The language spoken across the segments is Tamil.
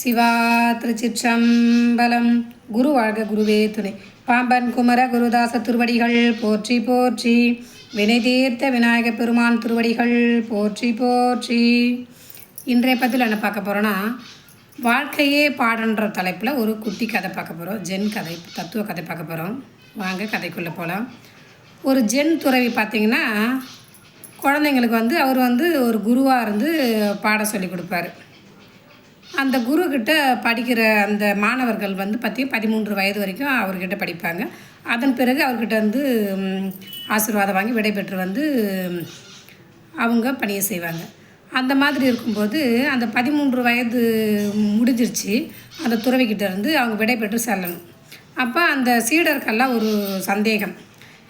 சிவா திருச்சிற்றம்பலம். குரு வாழ்க குருவே துணை. பாம்பன் குமர குருதாச திருவடிகள் போற்றி போற்றி. வினை தீர்த்த விநாயக பெருமான் திருவடிகள் போற்றி போற்றி. இன்றைய பதில் என்ன பார்க்க போகிறோன்னா வாழ்க்கையே பாடன்ற தலைப்பில் ஒரு குட்டி கதை பார்க்க போகிறோம் ஜென் கதை தத்துவ கதை பார்க்க போகிறோம் வாங்க கதைக்குள்ளே போகலாம் ஒரு ஜென் துறவி பார்த்திங்கன்னா குழந்தைங்களுக்கு வந்து அவர் வந்து ஒரு குருவாக இருந்து பாட சொல்லி கொடுப்பாரு. அந்த குருக்கிட்ட படிக்கிற அந்த மாணவர்கள் வந்து பற்றி பதிமூன்று வயது வரைக்கும் அவர்கிட்ட படிப்பாங்க. அதன் பிறகு அவர்கிட்ட வந்து ஆசீர்வாதம் வாங்கி விடைபெற்று வந்து அவங்க பணியை செய்வாங்க. அந்த மாதிரி இருக்கும்போது அந்த பதிமூன்று வயது முடிஞ்சிருச்சு. அந்த துறவிக்கிட்ட இருந்து அவங்க விடைபெற்று செல்லணும். அப்போ அந்த சீடருக்கெல்லாம் ஒரு சந்தேகம்.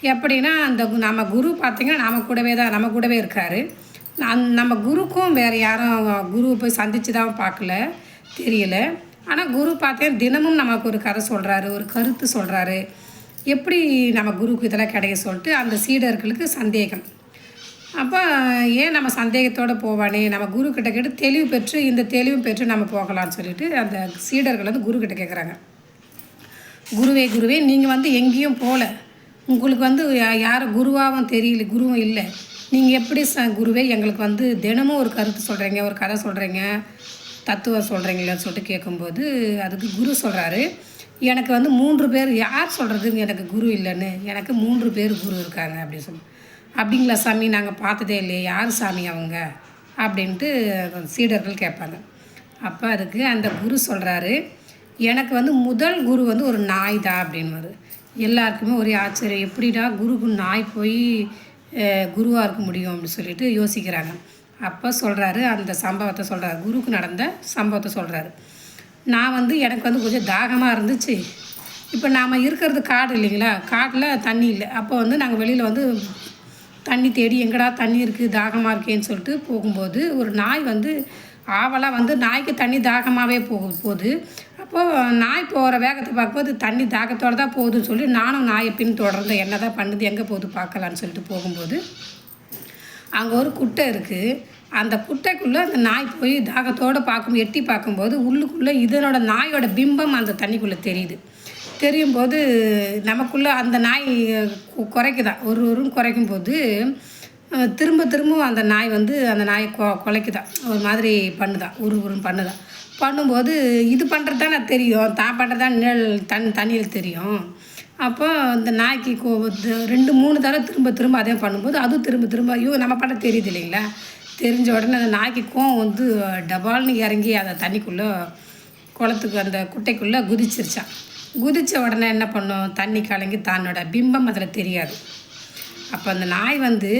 எப்படின்னா அந்த கு- நம்ம குரு பார்த்திங்கன்னா நாம் கூடவே தான் நம்ம கூடவே இருக்கார். அந் நம்ம குருக்கும் வேறு யாரும் குருவை போய் சந்தித்து தான் பார்க்கல தெரியல. ஆனால் குரு பார்த்தேன் தினமும் நமக்கு ஒரு கதை சொல்கிறாரு ஒரு கருத்து சொல்கிறாரு எப்படி நம்ம குருக்கு இதெல்லாம் கிடைக்க சொல்லிட்டு அந்த சீடர்களுக்கு சந்தேகம். அப்போ ஏன் நம்ம சந்தேகத்தோடு போவானே? நம்ம குரு கிட்ட கேட்டு தெளிவு பெற்று இந்த தெளிவு பெற்று நம்ம போகலாம்னு சொல்லிட்டு அந்த சீடர்கள் வந்து குரு கிட்ட கேட்குறாங்க குருவே குருவே நீங்கள் வந்து எங்கேயும் போகல உங்களுக்கு வந்து யா- யாரும் குருவாகவும் தெரியல குருவும் இல்லை. நீங்கள் எப்படி ச குருவே எங்களுக்கு வந்து தினமும் ஒரு கருத்து சொல்கிறீங்க ஒரு கதை சொல்கிறீங்க தத்துவம் சொல்கிறீங்களான்னு சொல்லிட்டு கேட்கும்போது அதுக்கு குரு சொல்கிறாரு எனக்கு வந்து மூன்று பேர் யார் சொல்கிறது எனக்கு குரு இல்லைன்னு. எனக்கு மூன்று பேர் குரு இருக்காங்க அப்படின்னு சொல்லி. அப்படிங்களா சாமி நாங்கள் பார்த்ததே இல்லையே யார் சாமி அவங்க? அப்படின்ட்டு சீடர்கள் கேட்பாங்க. அப்போ அதுக்கு அந்த குரு சொல்கிறாரு எனக்கு வந்து முதல் குரு வந்து ஒரு நாய் தான் அப்படின்னு எல்லாருக்குமே ஒரே ஆச்சரியம் எப்படிடா குருக்கு நாய் போய் குருவாக இருக்க முடியும் அப்படின்னு சொல்லிட்டு யோசிக்கிறாங்க. அப்போ சொல்கிறாரு அந்த சம்பவத்தை சொல்கிறாரு குருக்கு நடந்த சம்பவத்தை சொல்கிறாரு நான் வந்து எனக்கு வந்து கொஞ்சம் தாகமாக இருந்துச்சு. இப்போ நாம் இருக்கிறது காடு இல்லைங்களா? காட்டில் தண்ணி இல்லை. அப்போ வந்து நாங்கள் வெளியில் வந்து தண்ணி தேடி எங்கடா தண்ணி இருக்குது தாகமாக இருக்கேன்னு சொல்லிட்டு போகும்போது ஒரு நாய் வந்து ஆவலாக வந்து நாய்க்கு தண்ணி தாகமாகவே போகும் போகுது அப்போது நாய் போகிற வேகத்தை பார்க்கும்போது தண்ணி தாகத்தோடு தான் போகுதுன்னு சொல்லி நானும் நாயை பின் தொடர்ந்து என்ன தான் பண்ணுது எங்கே போகுது பார்க்கலான்னு சொல்லிட்டு போகும்போது அங்கே ஒரு குட்டை இருக்குது அந்த குட்டைக்குள்ளே அந்த நாய் போய் தாகத்தோடு பார்க்கும் எட்டி பார்க்கும்போது உள்ளுக்குள்ளே இதனோட நாயோட பிம்பம் அந்த தண்ணிக்குள்ளே தெரியுது. தெரியும் போது நமக்குள்ளே அந்த நாய் குறைக்குதான் ஒரு ஒரு குறைக்கும் போது திரும்ப திரும்ப அந்த நாய் வந்து அந்த நாயை கொ குலைக்குதான் ஒரு மாதிரி பண்ணுதான் உரு உருன்னு பண்ணுதான் பண்ணும்போது இது பண்ணுறது தானே தெரியும். தான் பண்ணுறது தான் நிழல் தன் தண்ணியில் தெரியும். அப்போ இந்த நாய்க்கு கோ ரெண்டு மூணு தடவை திரும்ப திரும்ப அதே பண்ணும்போது அதுவும் திரும்ப திரும்ப ஐயோ நம்ம பண்ண தெரியுது இல்லைங்களா? தெரிஞ்ச உடனே அந்த நாய்க்கு கோவம் வந்து டபால்னு இறங்கி அதை தண்ணிக்குள்ளே குளத்துக்கு அந்த குட்டைக்குள்ளே குதிச்சிருச்சான் குதித்த உடனே என்ன பண்ணும்? தண்ணி கலங்கி தன்னோட பிம்பம் அதில் தெரியாது. அப்போ அந்த நாய் வந்து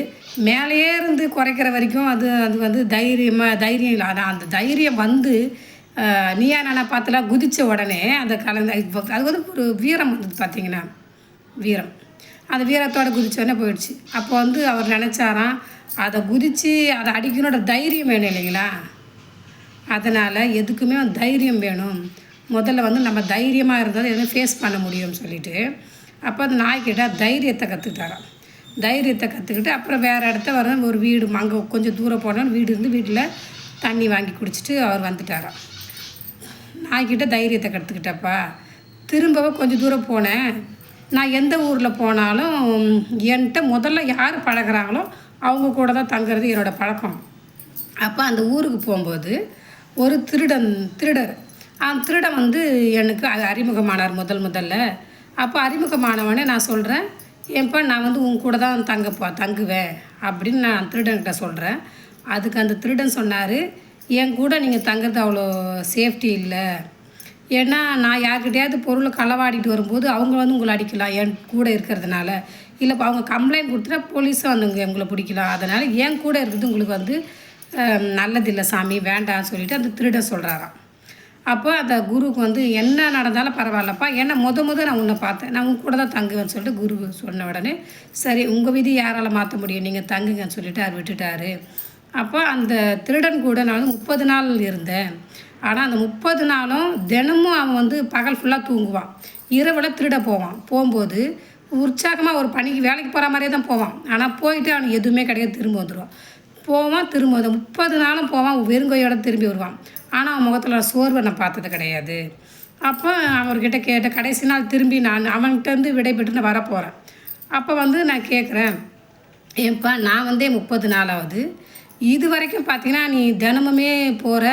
மேலேயே இருந்து குறைக்கிற வரைக்கும் அது அது வந்து தைரியமாக தைரியம் இல்லை அதான் அந்த தைரியம் வந்து நீயா நானா பார்த்துலாம் குதித்த உடனே அந்த கலந்த இப்போ அது வந்து ஒரு வீரம் வந்தது பார்த்தீங்கன்னா வீரம். அந்த வீரத்தோடு குதித்தோடனே உடனே போயிடுச்சு. அப்போ வந்து அவர் நினச்சாராம் அதை குதித்து அதை அடிக்கணுன்ற தைரியம் வேணும் இல்லைங்களா? அதனால் எதுக்குமே தைரியம் வேணும். முதல்ல வந்து நம்ம தைரியமாக இருந்தால் எதுவும் ஃபேஸ் பண்ண முடியும்னு சொல்லிட்டு அப்போ அந்த நாய்க்கிட்ட தைரியத்தை கற்றுக்கிட்டாராம் தைரியத்தை கற்றுக்கிட்டு அப்புறம் வேறு இடத்த வர ஒரு வீடு அங்கே கொஞ்சம் தூரம் போனால் வீடு இருந்து வீட்டில் தண்ணி வாங்கி குடிச்சிட்டு அவர் வந்துட்டாராம். நான் கிட்ட தைரியத்தை கற்றுக்கிட்டப்பா திரும்பவும் கொஞ்சம் தூரம் போனேன். நான் எந்த ஊரில் போனாலும் என்கிட்ட முதல்ல யார் பழகுறாங்களோ அவங்க கூட தான் தங்குறது என்னோடய பழக்கம். அப்போ அந்த ஊருக்கு போகும்போது ஒரு திருடன் திருடர். அந்த திருடன் வந்து எனக்கு அறிமுகமானார் முதல் முதல்ல. அப்போ அறிமுகமானவனே நான் சொல்கிறேன் ஏன்ப்பா நான் வந்து உன் கூட தான் தங்கப்பா தங்குவேன். அப்படின்னு நான் திருடன்கிட்ட சொல்கிறேன் அதுக்கு அந்த திருடன் சொன்னார் என் கூட நீங்கள் தங்குறது அவ்வளோ சேஃப்டி இல்லை. ஏன்னா நான் யார்கிட்டையாவது பொருளை களவாடிட்டு வரும்போது அவங்க வந்து உங்களை அடிக்கலாம் என் கூட இருக்கிறதுனால. இல்லை அவங்க கம்ப்ளைண்ட் கொடுத்துட்டா போலீஸும் வந்து உங்க- உங்களை பிடிக்கலாம். அதனால் என் கூட இருக்கிறது உங்களுக்கு வந்து நல்லதில்லை சாமி வேண்டாம்னு சொல்லிட்டு அந்த திருட சொல்கிறாராம் அப்போ அந்த குருவுக்கு வந்து என்ன நடந்தாலும் பரவாயில்லப்பா. ஏன்னா முத முத நான் உன்னை பார்த்தேன். நான் உங்க கூட தான் தங்குவேன்னு சொல்லிட்டு குரு சொன்ன உடனே சரி உங்கள் விதி யாரால் மாற்ற முடியும்? நீங்கள் தங்குங்கன்னு சொல்லிட்டு அவர் விட்டுட்டாரு. அப்போ அந்த திருடன் கூட நான் வந்து முப்பது நாள் இருந்தேன். ஆனால் அந்த முப்பது நாளும் தினமும் அவன் வந்து பகல் ஃபுல்லாக தூங்குவான். இரவில் திருட போவான். போகும்போது உற்சாகமாக ஒரு பணிக்கு வேலைக்கு போகிற மாதிரியே தான் போவான். ஆனால் போயிட்டு அவனுக்கு எதுவுமே கிடையாது திரும்ப வந்துடுவான் போவான் திரும்ப வந்து முப்பது நாளும் போவான். வெறுங்கையோட திரும்பி வருவான். ஆனால் அவன் முகத்தில் சோர்வை நான் பார்த்தது கிடையாது. அப்போ அவர்கிட்ட கேட்ட கடைசி நாள் திரும்பி நான் அவன்கிட்டருந்து விடைபெற்று நான் வரப்போகிறேன் அப்போ வந்து நான் கேட்குறேன் ஏன்ப்பா நான் வந்தே முப்பது நாளாவது இது வரைக்கும் பார்த்தீங்கன்னா நீ தினமுமே போகிற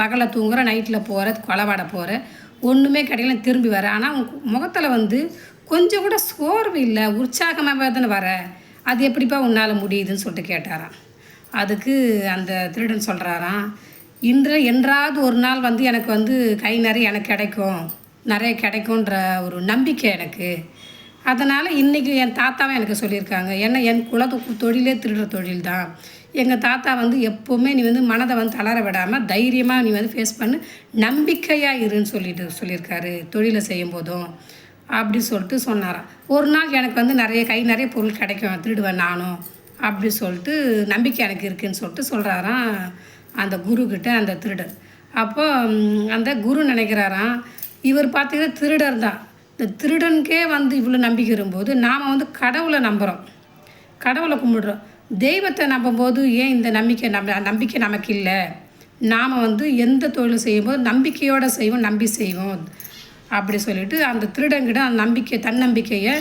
பகலை தூங்குற நைட்டில் போகிற கொலவாட போகிற ஒன்றுமே கிடைக்கல திரும்பி வர. ஆனால் உன் முகத்தில் வந்து கொஞ்சம் கூட சோர்வு இல்லை உற்சாகமாக தானே வர. அது எப்படிப்பா உன்னால் முடியுதுன்னு சொல்லிட்டு கேட்டாராம். அதுக்கு அந்த திருடன் சொல்கிறாராம் இன்று என்றாவது ஒரு நாள் வந்து எனக்கு வந்து கை நிறைய எனக்கு கிடைக்கும் நிறைய கிடைக்குன்ற ஒரு நம்பிக்கை எனக்கு. அதனால் இன்றைக்கி என் தாத்தாவும் எனக்கு சொல்லியிருக்காங்க ஏன்னா என் குலத்து தொழிலே திருடுற தொழில் தான் எங்கள் தாத்தா வந்து எப்போவுமே நீ வந்து மனதை வந்து தளர விடாமல் தைரியமாக நீ வந்து ஃபேஸ் பண்ணு. நம்பிக்கையாக இருன்னு சொல்லிட்டு சொல்லியிருக்காரு தொழிலை செய்யும் போதும் அப்படி சொல்லிட்டு சொன்னாராம். ஒரு நாள் எனக்கு வந்து நிறைய கை நிறைய பொருள் கிடைக்கும். திருடுவேன் நானும். அப்படி சொல்லிட்டு நம்பிக்கை எனக்கு இருக்குதுன்னு சொல்லிட்டு சொல்கிறாராம் அந்த குருக்கிட்ட அந்த திருடர் அப்போ அந்த குரு நினைக்கிறாராம் இவர் பார்த்தீங்கன்னா திருடர் தான். இந்த திருடனுக்கே வந்து இவ்வளோ நம்பிக்கை வரும்போது நாம் வந்து கடவுளை நம்புகிறோம் கடவுளை கும்பிடுறோம். தெய்வத்தை நம்பும்போது ஏன் இந்த நம்பிக்கை நம்ம நம்பிக்கை நமக்கு இல்லை நாம் வந்து எந்த தொழில் செய்யும்போது நம்பிக்கையோடு செய்வோம் நம்பி செய்வோம். அப்படி சொல்லிட்டு அந்த திருடங்கிட்ட அந்த நம்பிக்கை தன்னம்பிக்கையை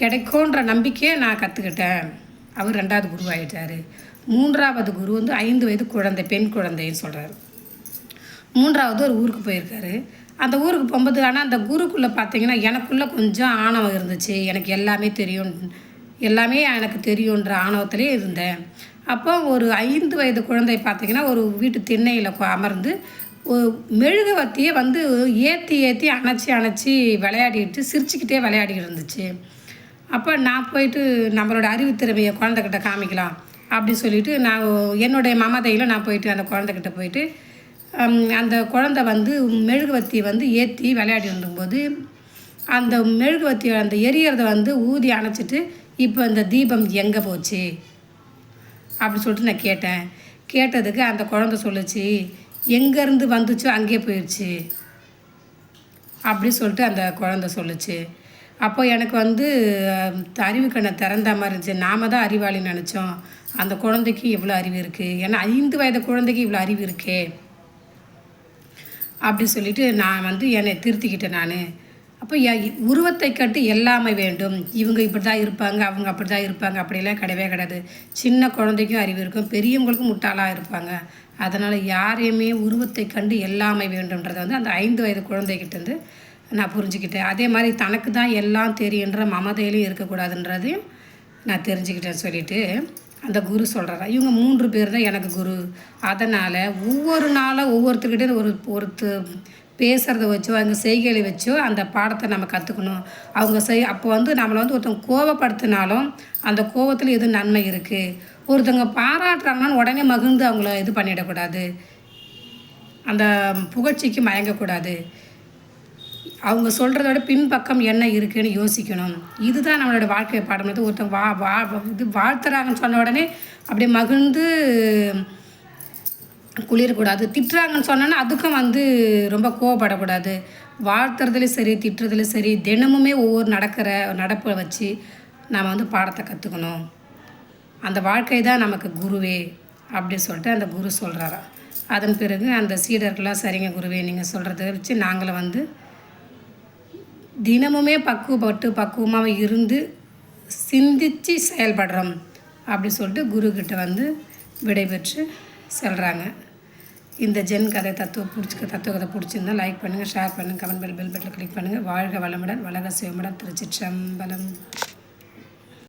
கிடைக்கும்ன்ற நம்பிக்கையை நான் கற்றுக்கிட்டேன் அவர் ரெண்டாவது குருவாயிட்டார். மூன்றாவது குரு வந்து ஐந்து வயது குழந்தை பெண் குழந்தைன்னு சொல்கிறாரு மூன்றாவது ஒரு ஊருக்கு போயிருக்காரு. அந்த ஊருக்கு போகும்போது ஆனால் அந்த குருக்குள்ளே பார்த்தீங்கன்னா எனக்குள்ளே கொஞ்சம் ஆணவம் இருந்துச்சு. எனக்கு எல்லாமே தெரியும். எல்லாமே எனக்கு தெரியுன்ற ஆணவத்திலே இருந்தேன். அப்போ ஒரு ஐந்து வயது குழந்தை பார்த்தீங்கன்னா ஒரு வீட்டு திண்ணையில் அமர்ந்து ஒரு மெழுகுவர்த்தியை வந்து ஏற்றி ஏற்றி அணைச்சி அணைச்சி விளையாடிட்டு சிரிச்சுக்கிட்டே விளையாடிட்டு இருந்துச்சு. அப்போ நான் போயிட்டு நம்மளோட அறிவுத்திறமையை குழந்தைகிட்ட காமிக்கலாம் அப்படி சொல்லிட்டு நான் என்னுடைய மமதையில் நான் போயிட்டு அந்த குழந்தைகிட்ட போயிட்டு அந்த குழந்தை வந்து மெழுகுவர்த்தியை வந்து ஏற்றி விளையாடி இருந்தும்போது அந்த மெழுகுவத்தியை அந்த எரியறதை வந்து ஊதி அணைச்சிட்டு இப்போ இந்த தீபம் எங்கே போச்சு? அப்படி சொல்லிட்டு நான் கேட்டேன். கேட்டதுக்கு அந்த குழந்தை சொல்லுச்சு எங்கேருந்து வந்துச்சோ அங்கேயே போயிடுச்சு அப்படி சொல்லிட்டு அந்த குழந்தை சொல்லுச்சு. அப்போ எனக்கு வந்து அறிவு கண்ணை திறந்த மாதிரி இருந்துச்சு. நாம தான் அறிவாளின்னு நினச்சோம். அந்த குழந்தைக்கு இவ்வளோ அறிவு இருக்குது ஏன்னா ஐந்து வயது குழந்தைக்கு இவ்வளோ அறிவு இருக்கே. அப்படி சொல்லிட்டு நான் வந்து என்னை திருத்திக்கிட்டேன் நான். அப்போ உருவத்தை கட்டு எல்லாமே வேண்டும். இவங்க இப்படி தான் இருப்பாங்க அவங்க அப்படி தான் இருப்பாங்க அப்படிலாம் கிடையவே கிடையாது. சின்ன குழந்தைக்கும் அறிவு இருக்கும் பெரியவங்களுக்கும் முட்டாளாக இருப்பாங்க. அதனால் யாரையுமே உருவத்தை கண்டு எல்லாமே வேண்டும்ன்றதை வந்து அந்த ஐந்து வயது குழந்தைகிட்டேருந்து நான் புரிஞ்சுக்கிட்டேன். அதே மாதிரி தனக்கு தான் எல்லாம் தெரியுன்ற மமதையிலையும் இருக்கக்கூடாதுன்றதையும் நான் தெரிஞ்சுக்கிட்டேன் சொல்லிட்டு அந்த குரு சொல்கிறாரா இவங்க மூன்று பேர் தான் எனக்கு குரு. அதனால் ஒவ்வொரு நாளும் ஒவ்வொருத்தர்கிட்ட ஒரு ஒருத்து பேசுகிறத வச்சோ அவங்க செய்கைகளை வச்சோ அந்த பாடத்தை நம்ம கற்றுக்கணும் அவங்க செய் அப்போ வந்து நம்மளை வந்து ஒருத்தவங்க கோவப்படுத்தினாலும் அந்த கோவத்தில் எது நன்மை இருக்குது ஒருத்தவங்க பாராட்டுறாங்கன்னா உடனே மகிழ்ந்து அவங்கள இது பண்ணிடக்கூடாது. அந்த புகழ்ச்சிக்கு மயங்கக்கூடாது. அவங்க சொல்கிறத விட பின்பக்கம் என்ன இருக்குன்னு யோசிக்கணும். இதுதான் நம்மளோட வாழ்க்கை பாடம். வந்து ஒருத்தவங்க வா வா இது வாழ்த்துறாங்கன்னு சொன்ன உடனே அப்படியே மகிழ்ந்து குளிரக்கூடாது. திட்டுறாங்கன்னு சொன்னோன்னா அதுக்கும் வந்து ரொம்ப கோவப்படக்கூடாது. வாழ்த்துறதுலேயும் சரி திட்டுறதுலையும் சரி தினமுமே ஒவ்வொரு நடக்கிற நடப்பை வச்சு நாம் வந்து பாடத்தை கற்றுக்கணும் அந்த வாழ்க்கை தான் நமக்கு குருவே அப்படி சொல்லிட்டு அந்த குரு சொல்கிறாராம் அதன் பிறகு அந்த சீடர்கள்லாம் சரிங்க குருவே நீங்கள் சொல்கிறத வச்சு நாங்களும் வந்து தினமுமே பக்குவப்பட்டு பக்குவமாக இருந்து சிந்தித்து செயல்படுறோம் அப்படி சொல்லிட்டு குருக்கிட்ட வந்து விடைபெற்று செல்கிறாங்க இந்த ஜென் கதை தத்துவம் பிடிச்சிக்க தத்துவ கதை பிடிச்சிருந்தா லைக் பண்ணுங்கள் ஷேர் பண்ணுங்கள் கமெண்ட் பெல் பெல் பட்டில் கிளிக் பண்ணுங்கள் வாழ்க வளமுடன் வளக சிவமுடன் திருச்சிற்றம்பலம்.